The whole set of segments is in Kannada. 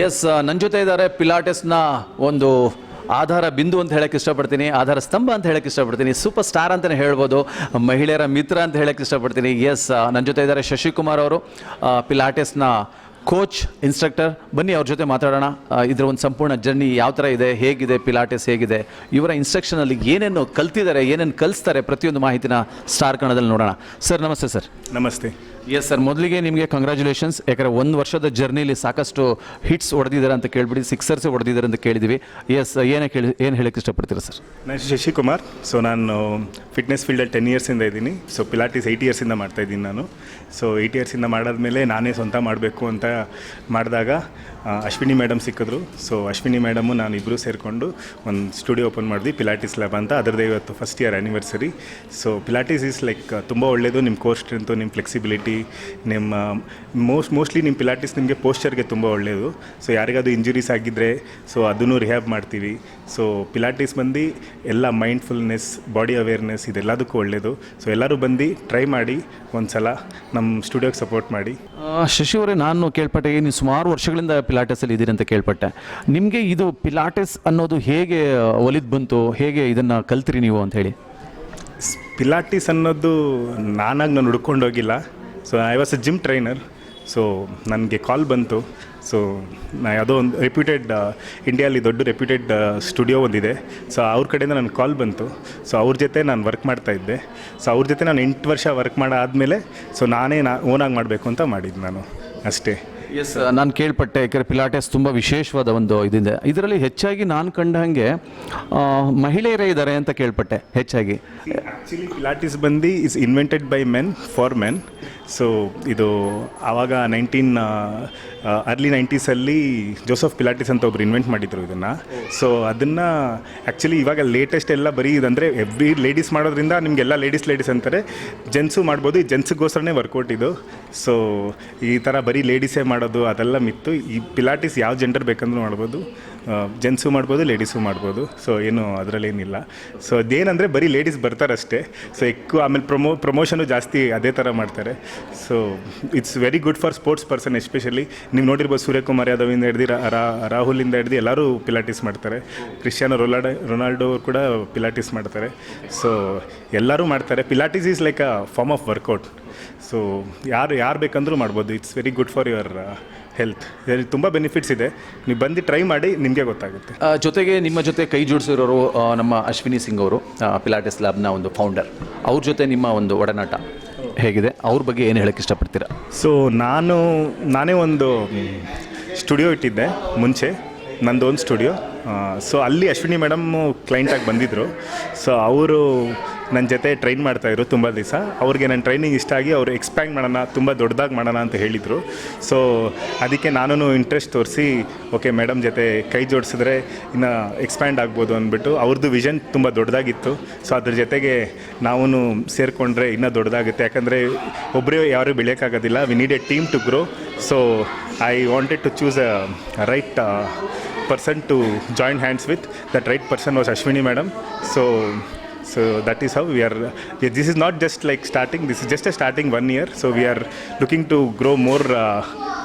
ಎಸ್ ನನ್ನ ಜೊತೆ ಇದ್ದಾರೆ ಪಿಲಾಟೆಸ್ನ ಒಂದು ಆಧಾರ ಬಿಂದು ಅಂತ ಹೇಳಕ್ಕೆ ಇಷ್ಟಪಡ್ತೀನಿ, ಆಧಾರ ಸ್ತಂಭ ಅಂತ ಹೇಳಕ್ಕೆ ಇಷ್ಟಪಡ್ತೀನಿ, ಸೂಪರ್ ಸ್ಟಾರ್ ಅಂತಲೇ ಹೇಳ್ಬೋದು, ಮಹಿಳೆಯರ ಮಿತ್ರ ಅಂತ ಹೇಳಕ್ಕೆ ಇಷ್ಟಪಡ್ತೀನಿ. ಎಸ್ ನನ್ನ ಜೊತೆ ಇದ್ದಾರೆ ಶಶಿಕುಮಾರ್ ಅವರು ಪಿಲಾಟೆಸ್ನ ಕೋಚ್ ಇನ್ಸ್ಟ್ರಕ್ಟರ್ ಬನ್ನಿ ಅವ್ರ ಜೊತೆ ಮಾತಾಡೋಣ. ಇದರ ಒಂದು ಸಂಪೂರ್ಣ ಜರ್ನಿ ಯಾವ ಥರ ಇದೆ ಹೇಗಿದೆ ಪಿಲಾಟಿಸ್ ಹೇಗಿದೆ ಇವರ ಇನ್ಸ್ಟ್ರಕ್ಷನಲ್ಲಿ ಏನೇನು ಕಲ್ತಿದ್ದಾರೆ ಏನೇನು ಕಲಿಸ್ತಾರೆ ಪ್ರತಿಯೊಂದು ಮಾಹಿತಿನ ಸ್ಟಾರ್ ಕನ್ನಡದಲ್ಲಿ ನೋಡೋಣ. ಸರ್ ನಮಸ್ತೆ ಸರ್ ನಮಸ್ತೆ. ಎಸ್ ಸರ್ ಮೊದಲಿಗೆ ನಿಮಗೆ ಕಂಗ್ರ್ಯಾಚುಲೇಷನ್ಸ್ ಯಾಕಂದರೆ ಒಂದು ವರ್ಷದ ಜರ್ನಿಲಿ ಸಾಕಷ್ಟು ಹಿಟ್ಸ್ ಹೊಡೆದಿದ್ದಾರೆ ಅಂತ ಕೇಳಿಬಿಡಿ ಸಿಕ್ಸರ್ಸ್ ಹೊಡೆದಿದ್ದಾರೆ ಅಂತ ಕೇಳಿದ್ವಿ. ಎಸ್ ಏನೇ ಕೇಳಿ ಏನು ಹೇಳಕ್ಕೆ ಇಷ್ಟಪಡ್ತೀರಾ ಸರ್ ನಾನು ಶಶಿಕುಮಾರ್. ಸೊ ನಾನು ಫಿಟ್ನೆಸ್ ಫೀಲ್ಡಲ್ಲಿ ಟೆನ್ ಇಯರ್ಸಿಂದ ಇದ್ದೀನಿ. ಸೊ ಪಿಲಾಟಿಸ್ ಏಯ್ಟ್ ಇಯರ್ಸಿಂದ ಮಾಡ್ತಾ ಇದ್ದೀನಿ ನಾನು. ಸೊ ಏಯ್ಟ್ ಇಯರ್ಸಿಂದ ಮಾಡಾದ್ಮೇಲೆ ನಾನೇ ಸ್ವಂತ ಮಾಡಬೇಕು ಅಂತ ಮಾಡಿದಾಗ ಅಶ್ವಿನಿ ಮೇಡಮ್ ಸಿಕ್ಕಿದ್ರು. ಸೊ ಅಶ್ವಿನಿ ಮೇಡಮು ನಾನು ಇಬ್ಬರು ಸೇರಿಕೊಂಡು ಒಂದು ಸ್ಟುಡಿಯೋ ಓಪನ್ ಮಾಡಿದ್ವಿ ಪಿಲಾಟಿಸ್ ಲ್ಯಾಬ್ ಅಂತ. ಅದರದೇ ಇವತ್ತು first year anniversary so Pilates is like ತುಂಬ ಒಳ್ಳೆಯದು ನಿಮ್ಮ ಕೋರ್ ಸ್ಟ್ರೆಂತು ನಿಮ್ಮ ಫ್ಲೆಕ್ಸಿಬಿಲಿಟಿ ನಿಮ್ಮ ಮೋಸ್ಟ್ ಮೋಸ್ಟ್ಲಿ ನಿಮ್ಮ ಪಿಲಾಟಿಸ್ ನಿಮಗೆ ಪೋಸ್ಚರ್ಗೆ ತುಂಬ ಒಳ್ಳೆಯದು ಸೊ ಯಾರಿಗಾದ್ರು ಇಂಜುರೀಸ್ ಆಗಿದ್ದರೆ ಸೊ ಅದನ್ನು ರಿಹ್ಯಾಬ್ ಮಾಡ್ತೀವಿ. ಸೊ ಪಿಲಾಟಿಸ್ ಬಂದು ಎಲ್ಲ ಮೈಂಡ್ಫುಲ್ನೆಸ್ ಬಾಡಿ ಅವೇರ್ನೆಸ್ ಇದೆಲ್ಲದಕ್ಕೂ ಒಳ್ಳೆಯದು ಸೊ ಎಲ್ಲರೂ ಬಂದು ಟ್ರೈ ಮಾಡಿ ಒಂದು ಸಲ ನಮ್ಮ ಸ್ಟುಡಿಯೋಗೆ ಸಪೋರ್ಟ್ ಮಾಡಿ. ಶಶಿ ಅವರೇ, ನಾನು ಕೇಳ್ಪಟ್ಟೆ ನೀವು ಸುಮಾರು ವರ್ಷಗಳಿಂದ ಪಿಲಾಟೆಸಲ್ಲಿ ಇದ್ದೀರಿ ಅಂತ ಕೇಳ್ಪಟ್ಟೆ. ನಿಮಗೆ ಇದು ಪಿಲಾಟೆಸ್ ಅನ್ನೋದು ಹೇಗೆ ಒಲಿದು ಬಂತು? ಹೇಗೆ ಇದನ್ನು ಕಲ್ತ್ರಿ ನೀವು ಅಂತ ಹೇಳಿ. ಪಿಲಾಟಿಸ್ ಅನ್ನೋದು ನಾನಾಗಿ ನಾನು ಹುಡ್ಕೊಂಡೋಗಿಲ್ಲ so I was a gym trainer so ನನಗೆ ಕಾಲ್ ಬಂತು. ಸೊ ನಾ ಯಾವುದೋ ಒಂದು ರೆಪ್ಯೂಟೆಡ್ ಇಂಡಿಯಲ್ಲಿ ದೊಡ್ಡ ರೆಪ್ಯೂಟೆಡ್ ಸ್ಟುಡಿಯೋ ಒಂದಿದೆ. ಸೊ ಅವ್ರ ಕಡೆಯಿಂದ ನನಗೆ ಕಾಲ್ ಬಂತು. ಸೊ ಅವ್ರ ಜೊತೆ ನಾನು ವರ್ಕ್ ಮಾಡ್ತಾ ಇದ್ದೆ. ಸೊ ಅವ್ರ ಜೊತೆ ನಾನು ಎಂಟು ವರ್ಷ ವರ್ಕ್ ಮಾಡಾದಮೇಲೆ ಸೊ ನಾನೇ ನಾ ಓನಾಗಿ ಮಾಡಬೇಕು ಅಂತ ಮಾಡಿದ್ದು ನಾನು. ಅಷ್ಟೇ. ಎಸ್ ನಾನು ಕೇಳ್ಪಟ್ಟೆ ಯಾಕಂದರೆ ಪಿಲಾಟೆಸ್ ತುಂಬ ವಿಶೇಷವಾದ ಒಂದು ಇದಿದೆ. ಇದರಲ್ಲಿ ಹೆಚ್ಚಾಗಿ ನಾನು ಕಂಡ ಹಾಗೆ ಮಹಿಳೆಯರೇ ಇದ್ದಾರೆ ಅಂತ ಕೇಳ್ಪಟ್ಟೆ ಹೆಚ್ಚಾಗಿ. ಆ್ಯಕ್ಚುಲಿ ಪಿಲಾಟಿಸ್ ಬಂದು is invented by men for men so ಇದು ಆವಾಗ ನೈನ್ಟೀನ್ ಅರ್ಲಿ ನೈಂಟೀಸಲ್ಲಿ ಜೋಸಫ್ ಪಿಲಾಟಿಸ್ ಅಂತ ಒಬ್ರು ಇನ್ವೆಂಟ್ ಮಾಡಿದ್ರು ಇದನ್ನು. ಸೊ ಅದನ್ನು ಆ್ಯಕ್ಚುಲಿ ಇವಾಗ ಲೇಟೆಸ್ಟ್ ಎಲ್ಲ ಬರೀ ಇದಂದರೆ ಎವ್ರಿ ಲೇಡೀಸ್ ಮಾಡೋದ್ರಿಂದ ನಿಮಗೆಲ್ಲ ಲೇಡೀಸ್ ಲೇಡೀಸ್ ಅಂತಾರೆ. ಜೆಂಟ್ಸು ಮಾಡ್ಬೋದು, ಈ ಜೆಂಟ್ಸಿಗೋಸ್ಕರನೇ ವರ್ಕೌಟ್ ಇದು. ಸೊ ಈ ಥರ ಬರೀ ಲೇಡೀಸೇ ಮಾಡೋದು ಅದೆಲ್ಲ ಮಿತ್ತು. ಈ ಪಿಲಾಟಿಸ್ ಯಾವ ಜೆಂಡರ್ ಬೇಕಂದ್ರೂ ಮಾಡ್ಬೋದು. ಜೆಂಟ್ಸು ಮಾಡ್ಬೋದು ಲೇಡೀಸು ಮಾಡ್ಬೋದು. ಸೊ ಏನು ಅದರಲ್ಲೇನಿಲ್ಲ. ಸೊ ಅದೇನಂದರೆ ಬರೀ ಲೇಡೀಸ್ ಬರ್ತಾರಷ್ಟೇ. ಸೊ ಎಕ್ಕು ಆಮೇಲೆ ಪ್ರಮೋ ಪ್ರಮೋಷನು ಜಾಸ್ತಿ ಅದೇ ಥರ ಮಾಡ್ತಾರೆ. So it's very good for sports person especially ನೀವು ನೋಡಿರ್ಬೋದು ಸೂರ್ಯಕುಮಾರ್ ಯಾದವಿಂದ ಹಿಡ್ದು ರಾ- ರಾಹುಲಿಂದ ಹಿಡ್ದು ಎಲ್ಲರೂ ಪಿಲಾಟಿಸ್ ಮಾಡ್ತಾರೆ. ಕ್ರಿಶ್ಚಿಯಾನೋ ರೊನಾಲ್ಡ್ ರೊನಾಲ್ಡೋ ಕೂಡ ಪಿಲಾಟಿಸ್ ಮಾಡ್ತಾರೆ. ಸೊ ಎಲ್ಲರೂ ಮಾಡ್ತಾರೆ. Pilates is like a form of workout so ಯಾರು ಯಾರು ಬೇಕಂದ್ರೂ ಮಾಡ್ಬೋದು. It's very good for your health ಇದರಲ್ಲಿ ತುಂಬ ಬೆನಿಫಿಟ್ಸ್ ಇದೆ. ನೀವು ಬಂದು ಟ್ರೈ ಮಾಡಿ ನಿಮಗೆ ಗೊತ್ತಾಗುತ್ತೆ. ಜೊತೆಗೆ ನಿಮ್ಮ ಜೊತೆ ಕೈ ಜೋಡಿಸಿರೋರು ನಮ್ಮ ಅಶ್ವಿನಿ ಸಿಂಗ್ ಅವರು ಪಿಲಾಟೆಸ್ ಲ್ಯಾಬ್ನ ಒಂದು ಫೌಂಡರ್ ಅವ್ರ ಜೊತೆ ನಿಮ್ಮ ಒಂದು ಒಡನಾಟ. ಹೇಗಿದೆ? ಅವ್ರ ಬಗ್ಗೆ ಏನು ಹೇಳಕ್ಕೆ ಇಷ್ಟಪಡ್ತೀರಾ? ಸೊ ನಾನು, ನಾನೇ ಒಂದು ಸ್ಟುಡಿಯೋ ಇಟ್ಟಿದ್ದೆ ಮುಂಚೆ ನಂದು ಒಂದು ಸ್ಟುಡಿಯೋ ಸೊ ಅಲ್ಲಿ ಅಶ್ವಿನಿ ಮೇಡಮ್ ಕ್ಲೈಂಟಾಗಿ ಬಂದಿದ್ದರು ಸೊ ಅವರು ನನ್ನ ಜೊತೆ ಟ್ರೈನ್ ಮಾಡ್ತಾಯಿದ್ರು ತುಂಬ ದಿವಸ. ಅವ್ರಿಗೆ ನನ್ನ ಟ್ರೈನಿಂಗ್ ಇಷ್ಟ ಆಗಿ ಅವರು ಎಕ್ಸ್ಪ್ಯಾಂಡ್ ಮಾಡೋಣ, ತುಂಬ ದೊಡ್ಡದಾಗಿ ಮಾಡೋಣ ಅಂತ ಹೇಳಿದರು. ಸೊ ಅದಕ್ಕೆ ನಾನು ಇಂಟ್ರೆಸ್ಟ್ ತೋರಿಸಿ ಓಕೆ ಮೇಡಮ್ ಜೊತೆ ಕೈ ಜೋಡಿಸಿದ್ರೆ ಇನ್ನು ಎಕ್ಸ್ಪ್ಯಾಂಡ್ ಆಗ್ಬೋದು ಅಂದ್ಬಿಟ್ಟು ಅವ್ರದ್ದು ವಿಷನ್ ತುಂಬ ದೊಡ್ಡದಾಗಿತ್ತು ಸೊ ಅದ್ರ ಜೊತೆಗೆ ನಾವು ಸೇರಿಕೊಂಡ್ರೆ ಇನ್ನೂ ದೊಡ್ಡದಾಗುತ್ತೆ ಯಾಕಂದರೆ ಒಬ್ಬರೇ ಯಾರೂ ಬೆಳೆಯೋಕ್ಕಾಗೋದಿಲ್ಲ we need a team to grow so I wanted to choose a right person to join hands with that right person was Ashwini madam so so how is how we are this not not just like starting this just a starting starting one year so we are looking to grow more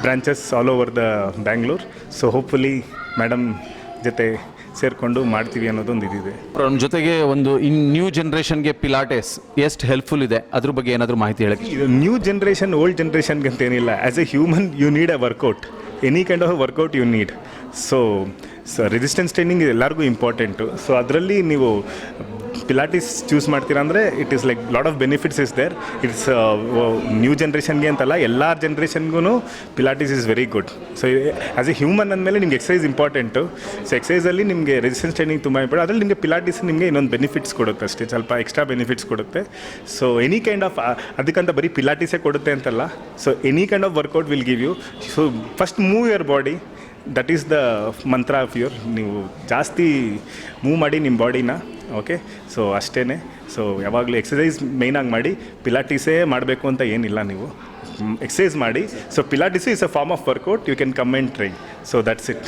branches all over the Bangalore so hopefully madam ಜೊತೆ ಸೇರಿಕೊಂಡು ಮಾಡ್ತೀವಿ ಅನ್ನೋದೊಂದು ಇದಿದೆ. ನಮ್ಮ ಜೊತೆಗೆ ಒಂದು ಇನ್ ನ್ಯೂ ಜನ್ರೇಷನ್ಗೆ ಪಿಲಾಟೆಸ್ ಎಷ್ಟು ಹೆಲ್ಪ್ಫುಲ್ ಇದೆ? ಅದ್ರ ಬಗ್ಗೆ ಏನಾದರೂ ಮಾಹಿತಿ ಹೇಳಕ್ಕೆ ಇದು ನ್ಯೂ ಜನ್ರೇಷನ್ ಓಲ್ಡ್ ಜನ್ರೇಷನ್ಗೆ ಅಂತ ಏನಿಲ್ಲ as a human you need a workout any kind of workout you need so so resistance training ಎಲ್ಲರಿಗೂ ಇಂಪಾರ್ಟೆಂಟು ಸೊ ಅದರಲ್ಲಿ ನೀವು ಪಿಲಾಟಿಸ್ ಚೂಸ್ ಮಾಡ್ತೀರಾ ಅಂದರೆ it is like lot of benefits is there it's new ಜನ್ರೇಷನ್ಗೆ ಅಂತಲ್ಲ ಎಲ್ಲ ಜನ್ರೇಷನ್ಗೂ Pilates is very good so as a human ಅಂದಮೇಲೆ ನಿಮ್ಗೆ ಎಕ್ಸಸೈಸ್ ಇಂಪಾರ್ಟೆಂಟು ಸೊ ಎಕ್ಸಸೈಸಲ್ಲಿ ನಿಮಗೆ ರೆಸಿಸ್ಟೆನ್ಸ್ ಟ್ರೈನಿಂಗ್ ತುಂಬ ಇಂಪಾರ್ಟೆಂಟ್ ಅದರಲ್ಲಿ ನಿಮಗೆ ಪಿಲಾಟಿಸ್ ನಿಮಗೆ ಇನ್ನೊಂದು ಬೆನಿಫಿಟ್ಸ್ ಕೊಡುತ್ತೆ ಅಷ್ಟೇ. ಸ್ವಲ್ಪ ಎಕ್ಸ್ಟ್ರಾ ಬೆನಿಫಿಟ್ಸ್ ಕೊಡುತ್ತೆ. ಸೊ ಎನಿ ಕೈಂಡ್ ಆಫ್ ಅದಕ್ಕಂತ ಬರೀ ಪಿಲಾಟಿಸೇ ಕೊಡುತ್ತೆ ಅಂತಲ್ಲ. So any kind of workout will give you so first move your body that is the mantra of your ನೀವು ಜಾಸ್ತಿ ಮೂವ್ ಮಾಡಿ ನಿಮ್ಮ ಬಾಡಿನ ಓಕೆ ಸೊ ಅಷ್ಟೇ ಸೊ ಯಾವಾಗಲೂ ಎಕ್ಸಸೈಸ್ ಮೇಯ್ನಾಗಿ ಮಾಡಿ ಪಿಲಾಟಿಸೇ ಮಾಡಬೇಕು ಅಂತ ಏನಿಲ್ಲ ನೀವು. ಎಕ್ಸಸೈಸ್ ಮಾಡಿ. So Pilates is a form of workout you can come and train so that's it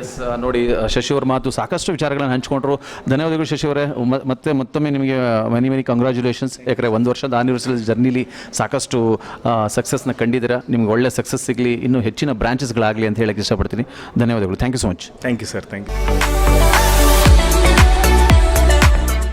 S ನೋಡಿ ಶಶಿಯವ್ರ ಮಾತು ಸಾಕಷ್ಟು ವಿಚಾರಗಳನ್ನು ಹಂಚ್ಕೊಂಡ್ರು. ಧನ್ಯವಾದಗಳು ಶಶಿಯವರೇ ಮತ್ತೆ ಮತ್ತೊಮ್ಮೆ ನಿಮಗೆ ಮೆನಿ ಮೆನಿ ಕಂಗ್ರ್ಯಾಚುಲೇಷನ್ಸ್ ಯಾಕಂದರೆ ಒಂದು ವರ್ಷದ ಆನಿವರ್ಸರಿ ಜರ್ನಿಲಿ ಸಾಕಷ್ಟು ಸಕ್ಸಸ್ನ ಕಂಡಿದ್ದೀರಾ. ನಿಮ್ಗೆ ಒಳ್ಳೆ ಸಕ್ಸಸ್ ಸಿಗಲಿ. ಇನ್ನೂ ಹೆಚ್ಚಿನ ಬ್ರಾಂಚಸ್ಗಳಾಗಲಿ ಅಂತ ಹೇಳಕ್ಕೆ ಇಷ್ಟಪಡ್ತೀನಿ. ಧನ್ಯವಾದಗಳು. Thank you so much thank you sir thank you